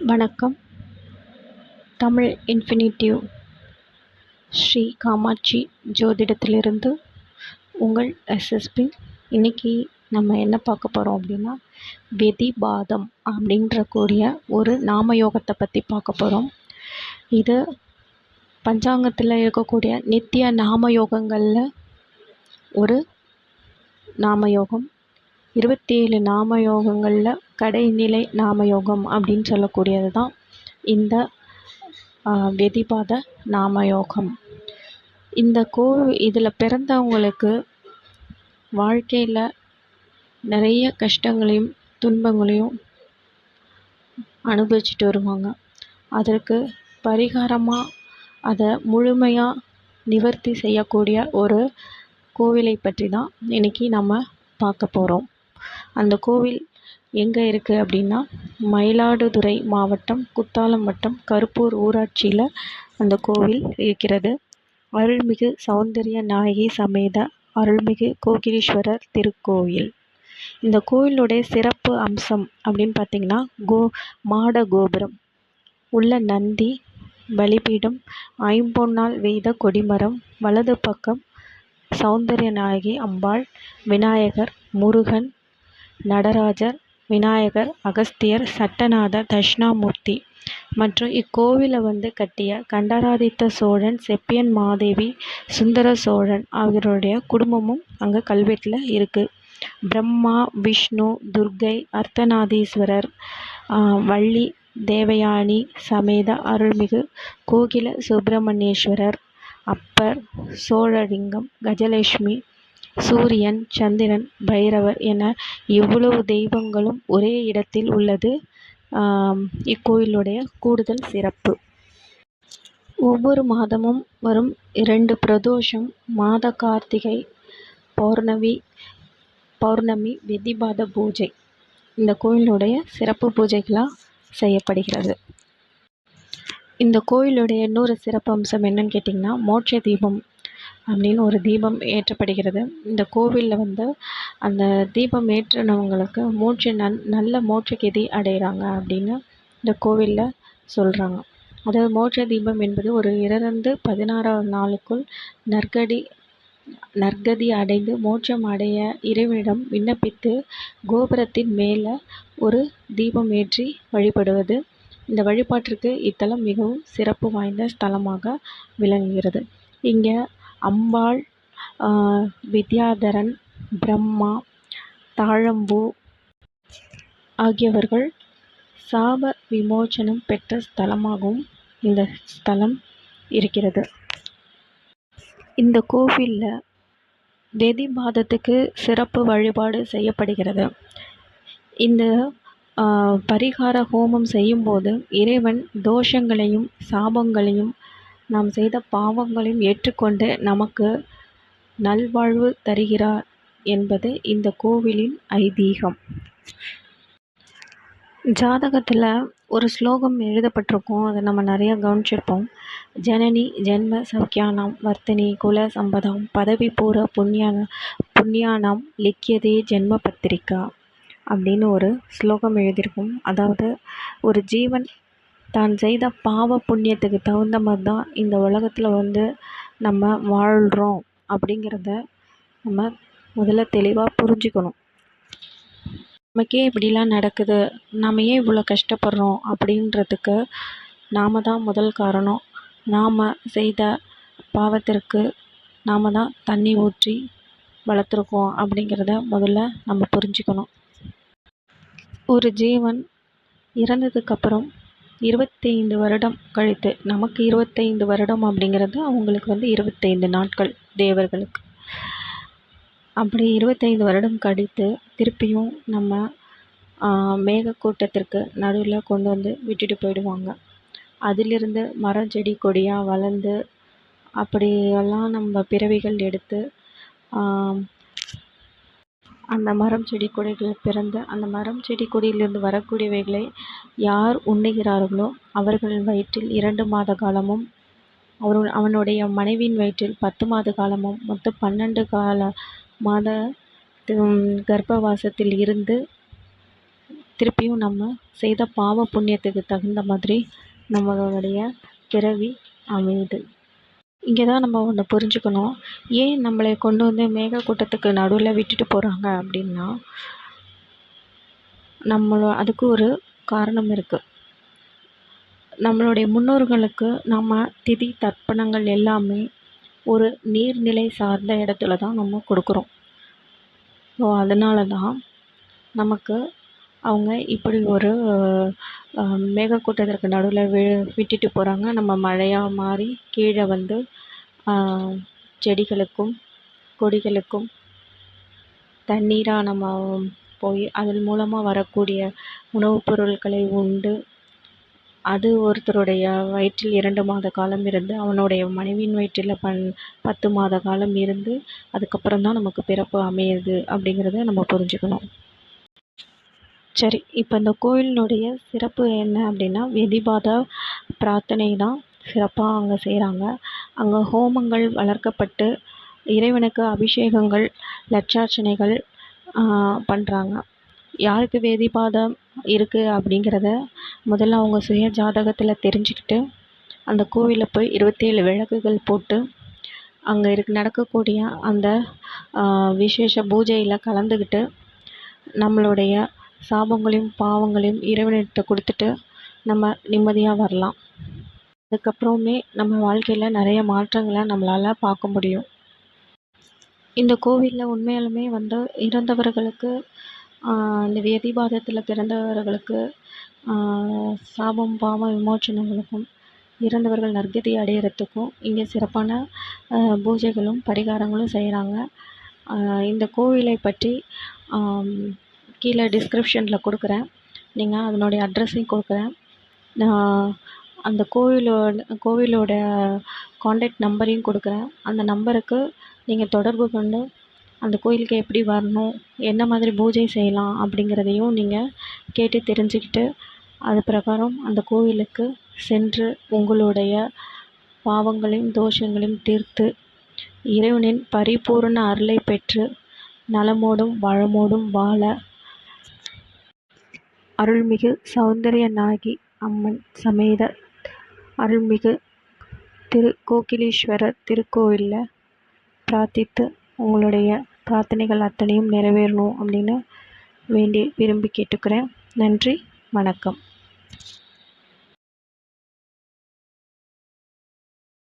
வணக்கம். தமிழ் இன்ஃபினிட்டிவ் ஸ்ரீ காமாட்சி ஜோதிடத்திலிருந்து உங்கள் எஸ்எஸ்பி இன்றைக்கி நம்ம என்ன பார்க்க போகிறோம் அப்படின்னா வெதிபாதம் அப்படின்ற கூடிய ஒரு நாமயோகத்தை பற்றி பார்க்க போகிறோம் இது பஞ்சாங்கத்தில் இருக்கக்கூடிய நித்திய நாமயோகங்களில் ஒரு நாமயோகம் இருபத்தி ஏழு நாமயோகங்களில் கடைநிலை நாமயோகம் அப்படின்னு சொல்லக்கூடியது தான் இந்த வெதிபாத நாமயோகம். இந்த கோ இதில் பிறந்தவங்களுக்கு வாழ்க்கையில் நிறைய கஷ்டங்களையும் துன்பங்களையும் அனுபவிச்சுட்டு வருவாங்க. அதற்கு பரிகாரமாக அதை முழுமையாக நிவர்த்தி செய்யக்கூடிய ஒரு கோவிலை பற்றி தான் இன்றைக்கி நம்ம பார்க்க போகிறோம் அந்த கோவில் எங்கே இருக்குது அப்படின்னா மயிலாடுதுறை மாவட்டம் குத்தாலம் வட்டம் கருப்பூர் ஊராட்சியில் அந்த கோவில் இருக்கிறது. அருள்மிகு சௌந்தரிய நாயகி சமேத அருள்மிகு கோகிலீஸ்வரர் திருக்கோயில் இந்த கோயிலுடைய சிறப்பு அம்சம் அப்படின்னு பார்த்தீங்கன்னா கோ மாட கோபுரம் உள்ள நந்தி பலிபீடம் ஐம்பொன்னால் வெய்த கொடிமரம் வலது பக்கம் சௌந்தரிய நாயகி அம்பாள் விநாயகர் முருகன் நடராஜர் விநாயகர் அகஸ்தியர் சட்டநாதர் தட்சிணாமூர்த்தி. மற்றும் இக்கோவிலை வந்து கட்டிய கண்டராதித்த சோழன் செப்பியன் மாதேவி சுந்தர சோழன் அவர்களுடைய குடும்பமும் அங்கே கல்வெட்டில் இருக்குது பிரம்மா விஷ்ணு துர்க்கை அர்த்தநாதீஸ்வரர் வள்ளி தேவயானி சமேத அருள்மிகு கோகில சுப்பிரமணியேஸ்வரர் அப்பர் சோழலிங்கம் கஜலட்சுமி சூரியன் சந்திரன் பைரவர் என இவ்வளவு தெய்வங்களும் ஒரே இடத்தில் உள்ளது. இக்கோயிலுடைய கூடுதல் சிறப்பு. ஒவ்வொரு மாதமும் வரும் இரண்டு பிரதோஷம் மாத கார்த்திகை பௌர்ணமி பௌர்ணமி வெதிபாத பூஜை. இந்த கோயிலுடைய சிறப்பு பூஜைகளாக செய்யப்படுகிறது. இந்த கோயிலுடைய இன்னொரு சிறப்பு அம்சம் என்னன்னு கேட்டிங்கன்னா மோட்ச தீபம். அப்படின்னு ஒரு தீபம் ஏற்றப்படுகிறது. இந்த கோவிலில் வந்து அந்த தீபம் ஏற்றினவங்களுக்கு மூச்சு நன் நல்ல மோட்சகதி அடைகிறாங்க அப்படின்னு இந்த கோவிலில் சொல்கிறாங்க அதாவது மோட்ச தீபம் என்பது ஒரு இரண்டு பதினாறாவது நாளுக்குள் நற்கடி நற்கதி அடைந்து மோட்சம் அடைய இறைவனிடம் விண்ணப்பித்து கோபுரத்தின் மேலே ஒரு தீபம் ஏற்றி வழிபடுவது. இந்த வழிபாட்டிற்கு இத்தலம் மிகவும் சிறப்பு வாய்ந்த ஸ்தலமாக விளங்குகிறது. இங்கே அம்பாள் வித்யாதரன் பிரம்மா தாழம்பூ ஆகியவர்கள் சாப விமோச்சனம் பெற்ற ஸ்தலமாகவும் இந்த ஸ்தலம் இருக்கிறது. இந்த கோவிலில் வெதிபாதத்துக்கு சிறப்பு வழிபாடு செய்யப்படுகிறது. இந்த பரிகார ஹோமம் செய்யும்போது இறைவன் தோஷங்களையும் சாபங்களையும் நாம் செய்த பாவங்களையும் ஏற்றுக்கொண்டு நமக்கு நல்வாழ்வு தருகிறார் என்பது இந்த கோவிலின் ஐதீகம். ஜாதகத்தில் ஒரு ஸ்லோகம் எழுதப்பட்டிருக்கும். அதை நம்ம நிறையா கவனிச்சிருப்போம். ஜனனி ஜென்ம சௌக்கியானாம் வர்த்தினி குல சம்பதம் பதவி பூர புண்ணியான புண்ணியானாம் லிக்கியதே ஜென்ம பத்திரிக்கா அப்படின்னு ஒரு ஸ்லோகம் எழுதியிருக்கும். அதாவது ஒரு ஜீவன் தான் செய்த பாவ புண்ணியத்துக்கு தகுந்த மாதிரி தான் இந்த உலகத்தில் வந்து நம்ம வாழ்கிறோம் அப்படிங்கிறத நம்ம முதல்ல தெளிவாக புரிஞ்சுக்கணும். நமக்கே இப்படிலாம் நடக்குது. நம்ம ஏன் இவ்வளோ கஷ்டப்படுறோம் அப்படின்றதுக்கு நாம் தான் முதல் காரணம். நாம் செய்த பாவத்திற்கு நாம் தான் தண்ணி ஊற்றி வளர்த்துருக்கோம் அப்படிங்கிறத முதல்ல நம்ம புரிஞ்சுக்கணும். ஒரு ஜீவன் இறந்ததுக்கப்புறம் இருபத்தைந்து வருடம் கழித்து நமக்கு இருபத்தைந்து வருடம் அப்படிங்கிறது அவங்களுக்கு வந்து இருபத்தைந்து நாட்கள் தேவர்களுக்கு. அப்படி இருபத்தைந்து வருடம் கழித்து திருப்பியும் நம்ம மேகக்கூட்டத்திற்கு நடுவில் கொண்டு வந்து விட்டுட்டு போயிடுவாங்க. அதிலிருந்து மரம் செடி கொடியாக வளர்ந்து அப்படியெல்லாம் நம்ம பிறவிகள் எடுத்து அந்த மரம் செடி கொடிகள் பிறந்த அந்த மரம் செடி கொடியிலிருந்து வரக்கூடியவைகளை யார் உண்ணுகிறார்களோ அவர்களின் வயிற்றில் இரண்டு மாத காலமும் அவர்கள் அவனுடைய மனைவியின் வயிற்றில் பத்து மாத காலமும் மொத்தம் பன்னெண்டு கால மாத கர்ப்பவாசத்தில் இருந்து திருப்பியும் நம்ம செய்த பாவ புண்ணியத்துக்கு தகுந்த மாதிரி நம்மளுடைய பிறவி அமையுது. இங்கே தான் நம்ம ஒன்று புரிஞ்சுக்கணும். ஏன் நம்மளை கொண்டு வந்து மேகக்கூட்டத்துக்கு நடுவில் விட்டுட்டு போகிறாங்க அப்படின்னா நம்மளோ அதுக்கு ஒரு காரணம் இருக்குது நம்மளுடைய முன்னோர்களுக்கு நம்ம திதி தர்ப்பணங்கள் எல்லாமே ஒரு நீர்நிலை சார்ந்த இடத்துல தான் நம்ம கொடுக்குறோம். ஸோ அதனால தான் நமக்கு அவங்க இப்படி ஒரு மேகக்கூட்டத்திற்கு நடுவில் வி விட்டுட்டு போகிறாங்க நம்ம மழையாக மாறி கீழே வந்து செடிகளுக்கும் கொடிகளுக்கும் தண்ணீராக நம்ம போய் அதன் மூலமாக வரக்கூடிய உணவுப் பொருட்களை உண்டு. அது ஒருத்தருடைய வயிற்றில் இரண்டு மாத காலம் இருந்து அவனுடைய மனைவியின் வயிற்றில் பன் பத்து மாத காலம் இருந்து அதுக்கப்புறம் தான் நமக்கு பிறப்பு அமையுது அப்படிங்கிறத நம்ம புரிஞ்சுக்கணும். சரி இப்போ இந்த கோயிலினுடைய சிறப்பு என்ன அப்படின்னா வெதிபாத பிரார்த்தனை தான் சிறப்பாக அங்கே செய்கிறாங்க அங்கே ஹோமங்கள் வளர்க்கப்பட்டு இறைவனுக்கு அபிஷேகங்கள் லட்சார்ச்சனைகள் பண்ணுறாங்க யாருக்கு வேதிபாதம் இருக்குது அப்படிங்கிறத முதல்ல அவங்க சுய ஜாதகத்தில் தெரிஞ்சுக்கிட்டு அந்த கோவிலில் போய் இருபத்தேழு விளக்குகள் போட்டு அங்கே இருக்க நடக்கக்கூடிய அந்த விசேஷ பூஜையில் கலந்துக்கிட்டு நம்மளுடைய சாபங்களையும் பாவங்களையும் இறைவனிட்ட கொடுத்துட்டு நம்ம நிம்மதியாக வரலாம். அதுக்கப்புறமே நம்ம வாழ்க்கையில் நிறைய மாற்றங்களை நம்மளால் பார்க்க முடியும். இந்த கோவிலில் உண்மையாலுமே வந்து இறந்தவர்களுக்கு இந்த வியாதிபாதத்தில் பிறந்தவர்களுக்கு சாபம் பாவம் விமோச்சனங்களுக்கும் இறந்தவர்கள் நற்கதி அடையிறதுக்கும் இங்கே சிறப்பான பூஜைகளும் பரிகாரங்களும் செய்கிறாங்க இந்த கோவிலை பற்றி கீழே டிஸ்கிரிப்ஷனில் கொடுக்குறேன். நீங்கள் அதனுடைய அட்ரஸையும் கொடுக்குறேன். நான் அந்த கோவிலோட கோவிலோட காண்டாக்ட் நம்பரையும் கொடுக்குறேன். அந்த நம்பருக்கு நீங்கள் தொடர்பு கொண்டு அந்த கோயிலுக்கு எப்படி வரணும் என்ன மாதிரி பூஜை செய்யலாம் அப்படிங்கிறதையும் நீங்கள் கேட்டு தெரிஞ்சுக்கிட்டு அது பிரகாரம் அந்த கோவிலுக்கு சென்று உங்களுடைய பாவங்களையும் தோஷங்களையும் தீர்த்து இறைவனின் பரிபூர்ண அருளை பெற்று நலமோடும் வளமோடும் வாழ அருள்மிகு சௌந்தரிய நாயகி அம்மன் சமேத அருள்மிகு திரு கோகிலீஸ்வரர் திருக்கோவிலில் பிரார்த்தித்து உங்களுடைய பிரார்த்தனைகள் அத்தனையும் நிறைவேறணும் அப்படின்னு வேண்டி விரும்பி கேட்டுக்கிறேன். நன்றி வணக்கம்.